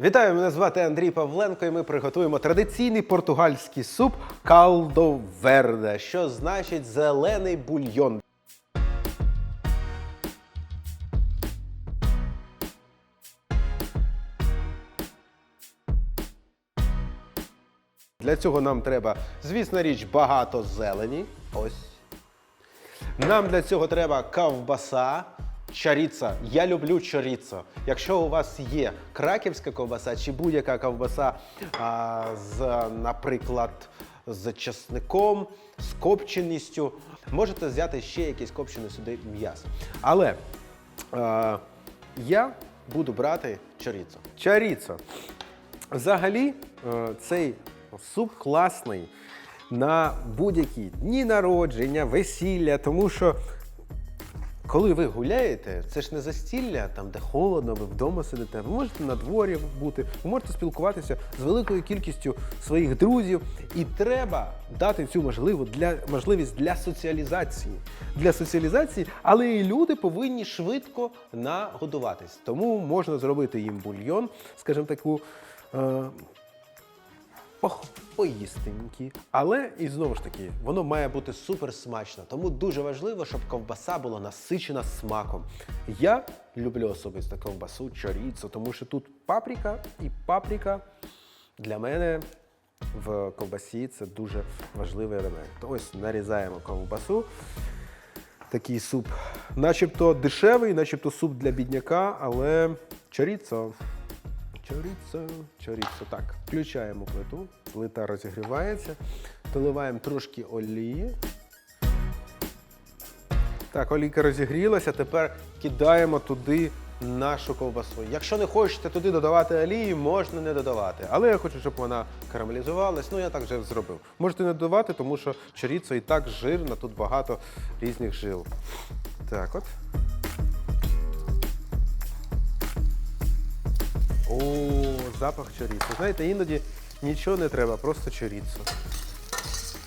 Вітаю, мене звати Андрій Павленко, і ми приготуємо традиційний португальський суп калдо верде, що значить зелений бульйон. Для цього нам треба, звісно річ, багато зелені. Ось. Нам для цього треба ковбаса, чаріца. Я люблю чоріцо. Якщо у вас є краківська ковбаса чи будь-яка ковбаса а, з, наприклад, з чесником, з копченістю, можете взяти ще якесь копчене сюди м'ясо. Але е, я буду брати чоріцо. Чоріцо. Взагалі, е, цей суп класний на будь-які дні народження, весілля, тому що коли ви гуляєте, це ж не застілля, там де холодно, ви вдома сидите. Ви можете на дворі бути, ви можете спілкуватися з великою кількістю своїх друзів, і треба дати цю можливу для можливість для соціалізації. Для соціалізації, але і люди повинні швидко нагодуватись. Тому можна зробити їм бульйон, скажімо таку. Е- пох- поїстенькі. Але і знову ж таки, воно має бути супер смачно. Тому дуже важливо, щоб ковбаса була насичена смаком. Я люблю особисто ковбасу, чоріцу, тому що тут паприка і паприка для мене в ковбасі це дуже важливий елемент. Ось нарізаємо ковбасу. Такий суп, начебто дешевий, начебто суп для бідняка, але чоріцо. Чоріцо, чоріцо. Так, включаємо плиту. Плита розігрівається. Доливаємо трошки олії. Так, олійка розігрілася. Тепер кидаємо туди нашу ковбасу. Якщо не хочете туди додавати олії, можна не додавати. Але я хочу, щоб вона карамелізувалась. Ну, я так вже зробив. Можете не додавати, тому що чоріцо і так жирна, тут багато різних жил. Так от. Запах чоріцу. Знаєте, іноді нічого не треба, просто чоріцу.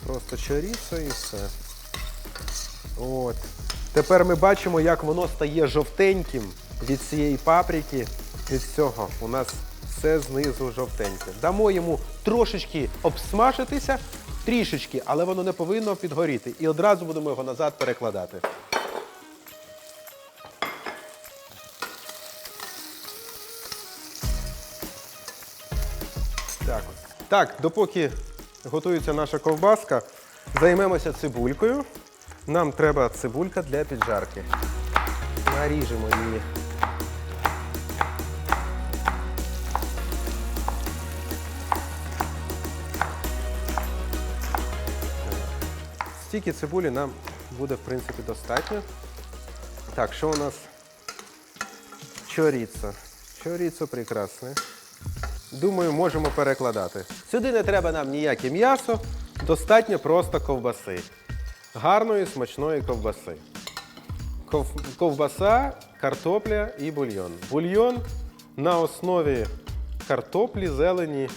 Просто чоріцо і все. От. Тепер ми бачимо, як воно стає жовтеньким від цієї паприки. Від цього у нас все знизу жовтеньке. Дамо йому трошечки обсмажитися, трішечки, але воно не повинно підгоріти. І одразу будемо його назад перекладати. Так, допоки готується наша ковбаска, займемося цибулькою. Нам треба цибулька для піджарки. Наріжемо її. Стільки цибулі нам буде, в принципі, достатньо. Так, що у нас? Чоріцо. Чоріцо прекрасне. Думаю, можемо перекладати. Сюди не треба нам ніяке м'ясо, достатньо просто ковбаси. Гарної смачної ковбаси. Ков- ковбаса, картопля і бульйон. Бульйон на основі картоплі, зелені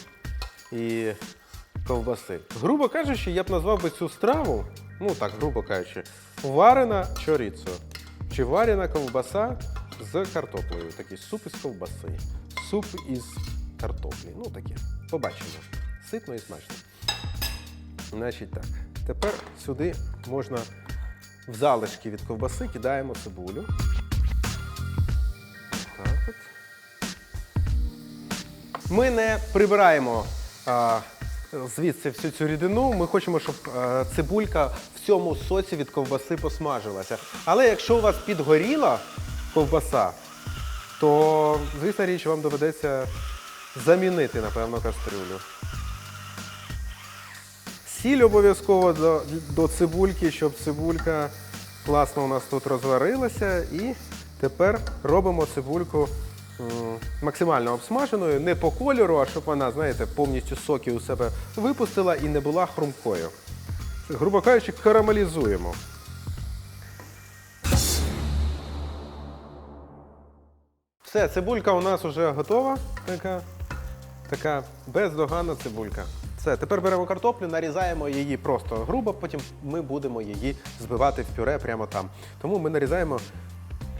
і ковбаси. Грубо кажучи, я б назвав би цю страву, ну так, грубо кажучи, варена чоріцо. Чи варена ковбаса з картоплею. Такий суп із ковбаси. Суп із картоплі. Ну таке. Побачимо. Ситно і смачно. Значить так. Тепер сюди можна в залишки від ковбаси кидаємо цибулю. Так от. Ми не прибираємо а, звідси всю цю рідину. Ми хочемо, щоб а, цибулька в цьому соці від ковбаси посмажилася. Але якщо у вас підгоріла ковбаса, то, звісно річ, вам доведеться замінити, напевно, кастрюлю. Сіль обов'язково до, до цибульки, щоб цибулька класно у нас тут розварилася. І тепер робимо цибульку максимально обсмаженою, не по кольору, а щоб вона, знаєте, повністю соки у себе випустила і не була хрумкою. Грубо кажучи, карамелізуємо. Все, цибулька у нас вже готова. Така, така бездоганна цибулька. Все, тепер беремо картоплю, нарізаємо її просто грубо, потім ми будемо її збивати в пюре прямо там. Тому ми нарізаємо,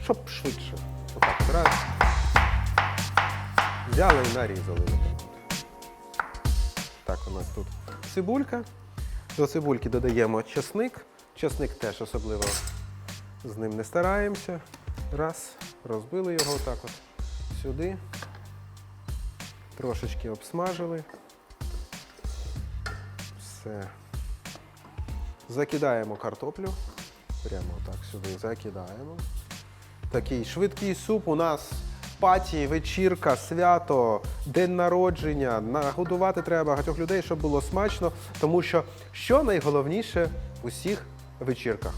щоб швидше. Отак, раз. Взяли і нарізали. Так, у нас тут цибулька. До цибульки додаємо чесник. Чесник теж особливо з ним не стараємося. Раз, розбили його отак от сюди. Трошечки обсмажили. Все. Закидаємо картоплю. Прямо так сюди закидаємо. Такий швидкий суп у нас паті, вечірка, свято, день народження. Нагодувати треба багатьох людей, щоб було смачно. Тому що що найголовніше в усіх вечірках?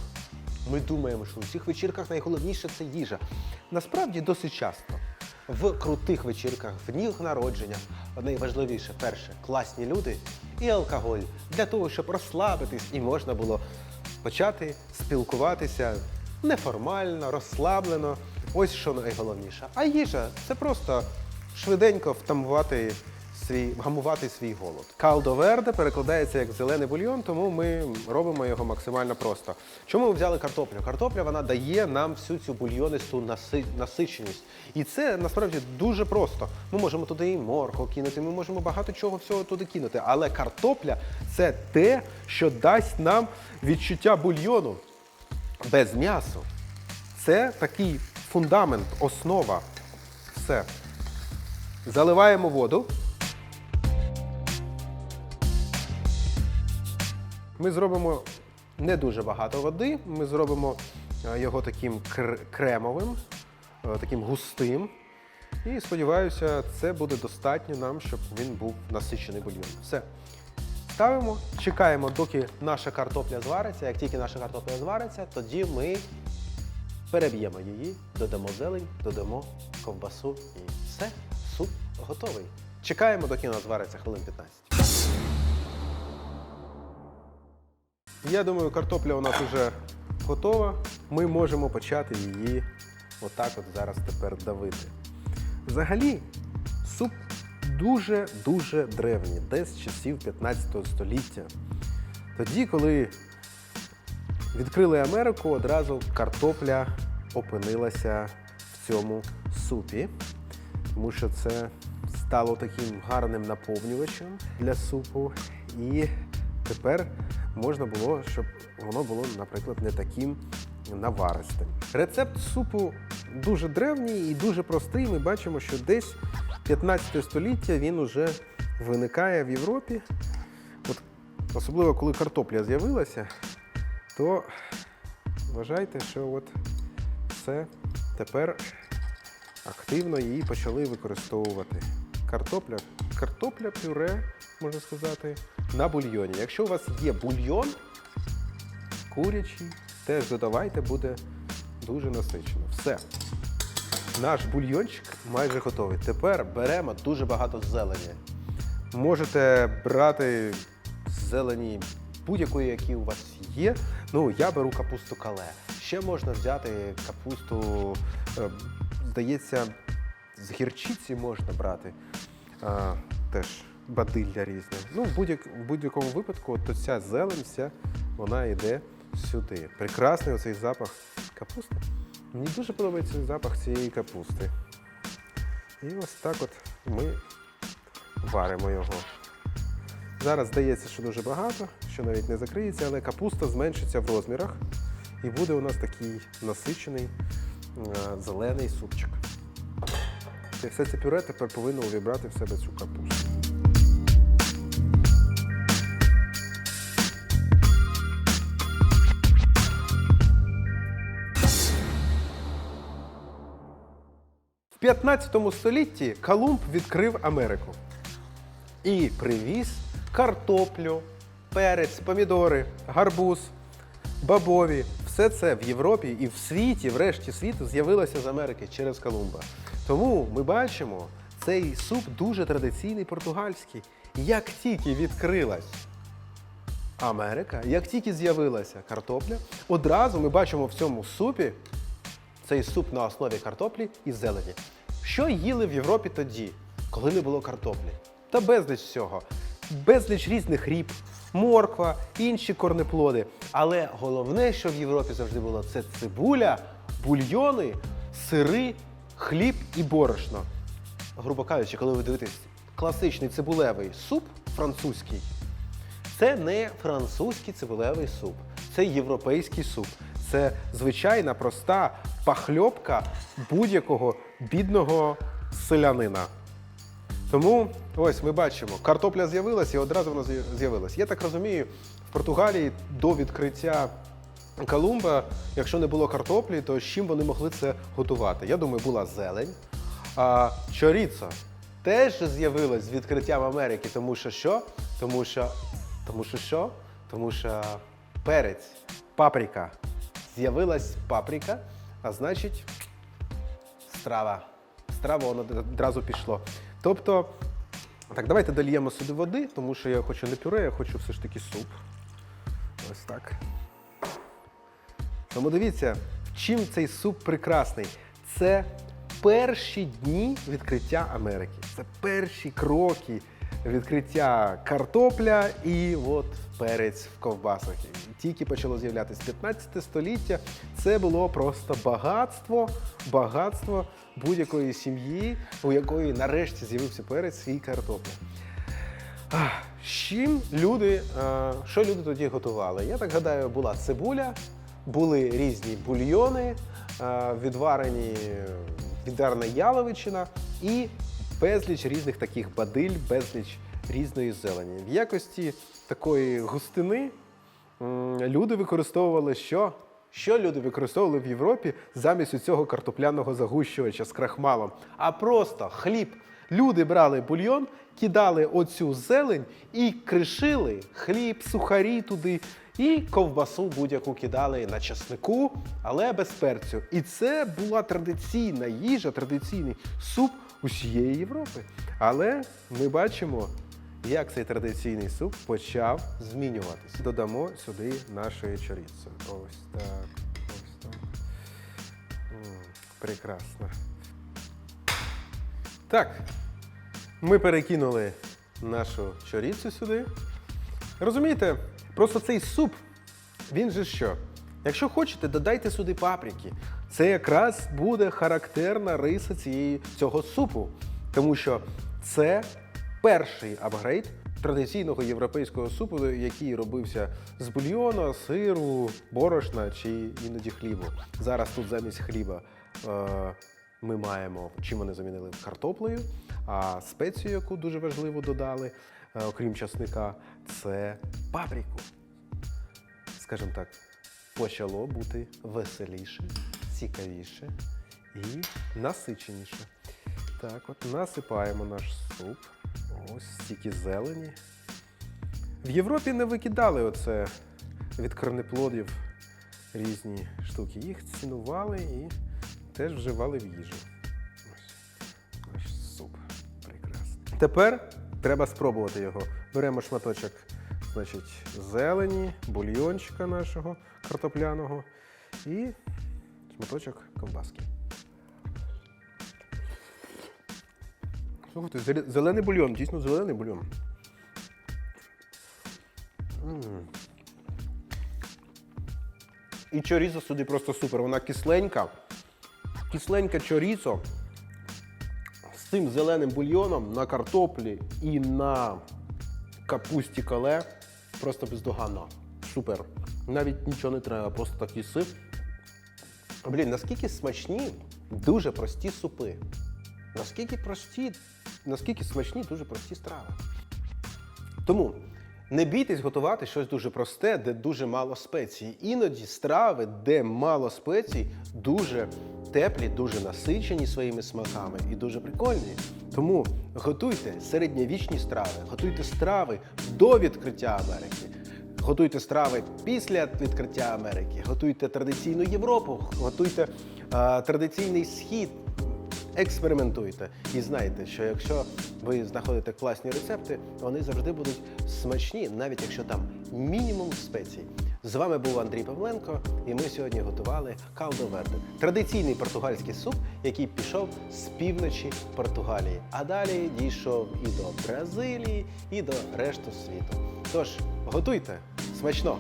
Ми думаємо, що у всіх вечірках найголовніше це їжа. Насправді досить часто. В крутих вечірках, в дніх народження найважливіше перше класні люди і алкоголь для того, щоб розслабитись і можна було почати спілкуватися неформально, розслаблено. Ось що найголовніше. А їжа це просто швиденько втамувати свій, вгамувати свій голод. Калдо верде перекладається як зелений бульйон, тому ми робимо його максимально просто. Чому ми взяли картоплю? Картопля вона дає нам всю цю бульйонисту наси- насиченість. І це насправді дуже просто. Ми можемо туди і моркву кинути, ми можемо багато чого всього туди кинути. Але картопля це те, що дасть нам відчуття бульйону без м'ясу. Це такий фундамент, основа. Все. Заливаємо воду. Ми зробимо не дуже багато води. Ми зробимо е, його таким кр- кремовим, е, таким густим. І сподіваюся, це буде достатньо нам, щоб він був насичений бульйоном. Все. Ставимо, чекаємо, доки наша картопля звариться. Як тільки наша картопля звариться, тоді ми переб'ємо її, додамо зелень, додамо ковбасу і все, суп готовий. Чекаємо, доки вона звариться хвилин 15. Я думаю, картопля у нас вже готова. Ми можемо почати її отак от зараз тепер давити. Взагалі, суп дуже-дуже древній, десь з часів 15 століття. Тоді, коли відкрили Америку, одразу картопля опинилася в цьому супі, тому що це стало таким гарним наповнювачем для супу. І тепер можна було, щоб воно було, наприклад, не таким наваристим. Рецепт супу дуже древній і дуже простий. Ми бачимо, що десь 15 століття він уже виникає в Європі. От, особливо коли картопля з'явилася, то вважайте, що от все тепер активно її почали використовувати. Картопля, картопля пюре, можна сказати, на бульйоні. Якщо у вас є бульйон курячий, теж додавайте, буде дуже насичено. Все. Наш бульйончик майже готовий. Тепер беремо дуже багато зелені. Можете брати зелені будь-якої, які у вас є. Ну, я беру капусту кале. Ще можна взяти капусту, е, здається, з гірчиці можна брати. А, теж бадилля різне. Ну, в будь-як- в будь-якому випадку, то ця зелень, вся, вона йде сюди. Прекрасний оцей запах капусти. Мені дуже подобається запах цієї капусти. І ось так от ми варимо його. Зараз здається, що дуже багато, що навіть не закриється, але капуста зменшиться в розмірах і буде у нас такий насичений е, зелений супчик. І все це пюре тепер повинно увібрати в себе цю капусту. 15 столітті Колумб відкрив Америку і привіз картоплю, перець, помідори, гарбуз, бабові. Все це в Європі і в світі, в решті світу, з'явилося з Америки через Колумба. Тому ми бачимо, цей суп дуже традиційний португальський. Як тільки відкрилась Америка, як тільки з'явилася картопля, одразу ми бачимо в цьому супі цей суп на основі картоплі і зелені. Що їли в Європі тоді, коли не було картоплі? Та безліч всього. Безліч різних ріб, морква, інші корнеплоди. Але головне, що в Європі завжди було, це цибуля, бульйони, сири, хліб і борошно. грубо кажучи, коли ви дивитесь класичний цибулевий суп французький, це не французький цибулевий суп, це європейський суп. Це звичайна проста пахльопка будь-якого бідного селянина. Тому ось ми бачимо, картопля з'явилася і одразу вона з'я- з'явилась. Я так розумію, в Португалії до відкриття Колумба, якщо не було картоплі, то з чим вони могли це готувати? Я думаю, була зелень. А чоріцо теж з'явилось з відкриттям Америки, тому що що? Тому що, тому що що? Тому що перець, паприка. З'явилась паприка, а значить страва. Страва воно одразу пішло. Тобто, так, давайте дольємо сюди води, тому що я хочу не пюре, я хочу все ж таки суп. Ось так. Тому дивіться, чим цей суп прекрасний. Це перші дні відкриття Америки. Це перші кроки відкриття картопля і от перець в ковбасах. Тільки почало з'являтися 15 століття. Це було просто багатство, багатство будь-якої сім'ї, у якої нарешті з'явився перець і картопля. З чим люди, що люди тоді готували? Я так гадаю, була цибуля, були різні бульйони, відварені, відварена яловичина і безліч різних таких бадиль, безліч різної зелені. В якості такої густини люди використовували що? Що люди використовували в Європі замість цього картопляного загущувача з крахмалом? А просто хліб. Люди брали бульйон, кидали оцю зелень і кришили хліб, сухарі туди, і ковбасу будь-яку кидали на часнику, але без перцю. І це була традиційна їжа, традиційний суп усієї Європи. Але ми бачимо, як цей традиційний суп почав змінюватися. Додамо сюди нашої чоріцу. Ось так, ось так. Прекрасно. Так, ми перекинули нашу чоріцю сюди. Розумієте, просто цей суп, він же що? Якщо хочете, додайте сюди паприки. Це якраз буде характерна риса цієї, цього супу. Тому що це перший апгрейд традиційного європейського супу, який робився з бульйону, сиру, борошна чи іноді хлібу. Зараз тут замість хліба е, ми маємо, чим вони замінили картоплею, а спецію, яку дуже важливо додали, е, окрім часника, це паприку. Скажімо так, почало бути веселіше, цікавіше і насиченіше. Так, от насипаємо наш суп. Ось стільки зелені. В Європі не викидали оце від корнеплодів різні штуки. Їх цінували і теж вживали в їжу. Ось наш суп. Прекрасний. Тепер треба спробувати його. Беремо шматочок значить, зелені, бульйончика нашого картопляного і шматочок ковбаски. Слухайте, зелений бульйон, дійсно зелений бульйон. І чорізо сюди просто супер. Вона кисленька. Кисленька чорізо з цим зеленим бульйоном на картоплі і на капусті кале. Просто бездоганно. Супер. Навіть нічого не треба, просто такий сип. Блін, наскільки смачні, дуже прості супи. Наскільки прості, наскільки смачні, дуже прості страви. Тому не бійтесь готувати щось дуже просте, де дуже мало спецій. Іноді страви, де мало спецій, дуже теплі, дуже насичені своїми смаками і дуже прикольні. Тому готуйте середньовічні страви, готуйте страви до відкриття Америки. Готуйте страви після відкриття Америки, готуйте традиційну Європу, готуйте е, традиційний схід, експериментуйте. І знайте, що якщо ви знаходите класні рецепти, вони завжди будуть смачні, навіть якщо там мінімум спецій. З вами був Андрій Павленко, і ми сьогодні готували калдо верде – традиційний португальський суп, який пішов з півночі Португалії, а далі дійшов і до Бразилії, і до решту світу. Тож готуйте смачного!